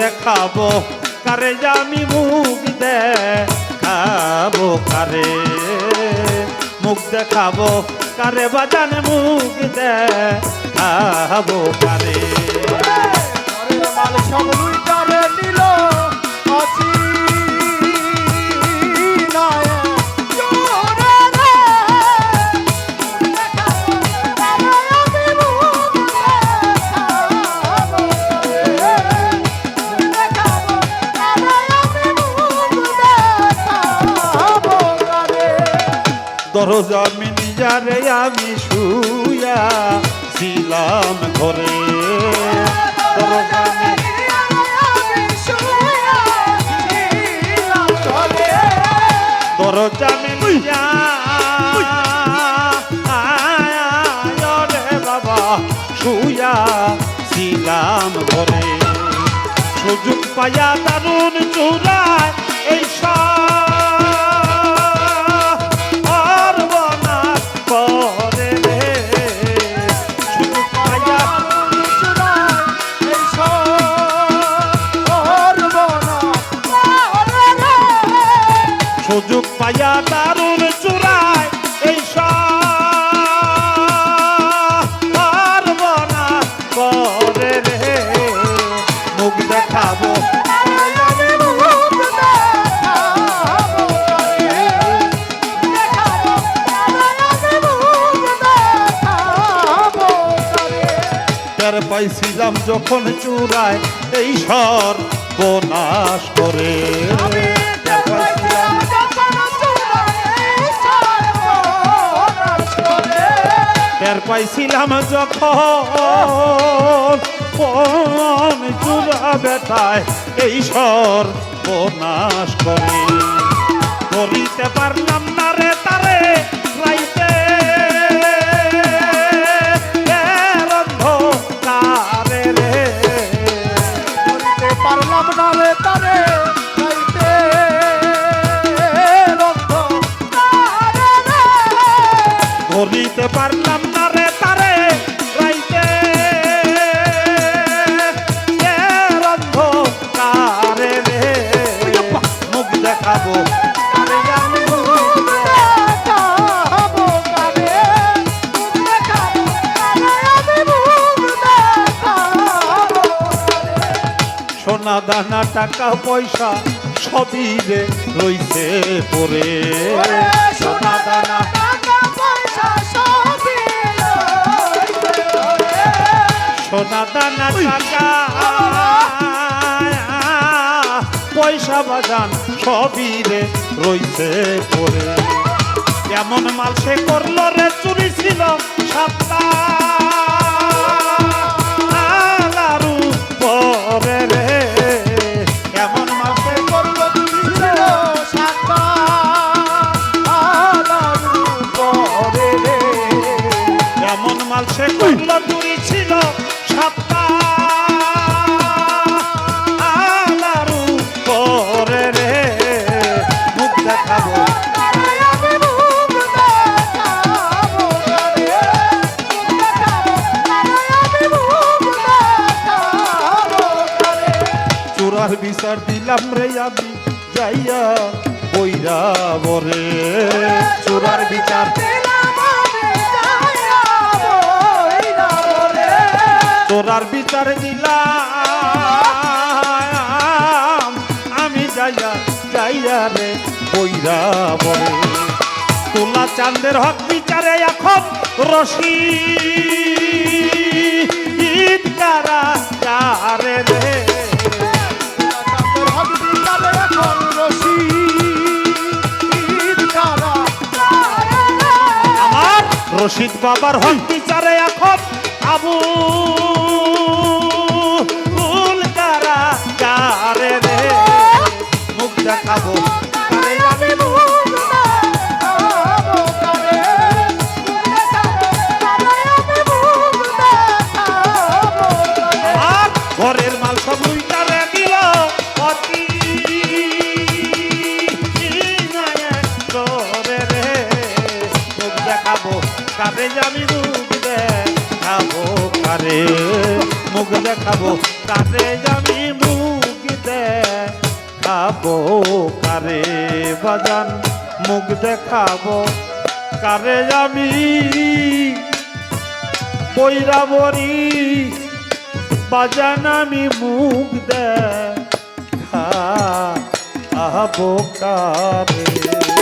দেখাবো কারে আমি মুখ দেখাবো কারে। মুখ দেখাবো কারে বাজান মুখ দেখাবো কারে। লুইটারে নিল। দরজা মিনিজারে আমি শুয়া ছিলাম ঘরে। দরজা মি- দরজা মিলিয়া রে বাবা শুয়া ছিলাম ঘরে। সুযোগ পায়া দারুণ চূড়ায় এই সর্বনা পাইছিলাম যখন চূড়ায় এই সর বনাশ করে। টের পাইছিলাম যখন কোন চূড়া বেটায় এই সর বনাশ করে। করিতে পারলাম না রে পারলাম না রে তারে রাইতে। রন্ধ রে? মুখ দেখাবো। সোনা দানা টাকা পয়সা সবই রে রইছে পরে। সোনা দানা সোনা দানা টাকা পয়সা বাজান সবই রে রইছে পরে। কেমন মাল সে করল রে চুরি ছিল সাতটা। আলারু পরে রে। কেমন মাল সে করল চুরি চোরার বিচার দিলাম রে আমি যাইয়া বইরা বরে চোরার বিচার চোরার বিচার দিলাম আমি যাইয়া যাইয়া রে বইরা বরে তোলা চাঁদের হক বিচারে এখন রশি ঈদ কারা রশিদ বাবার হস্তি চারে এখন আবু কারে আমি মুখ দেখাবো কারে? মুখ দেখাবো কারে আমি মুখ দেখাবো কারে? বাজান, মুখ দেখাবো কারে আমি? বৈরাবরী, বাজান, আমি মুখ দেখাবো কারে?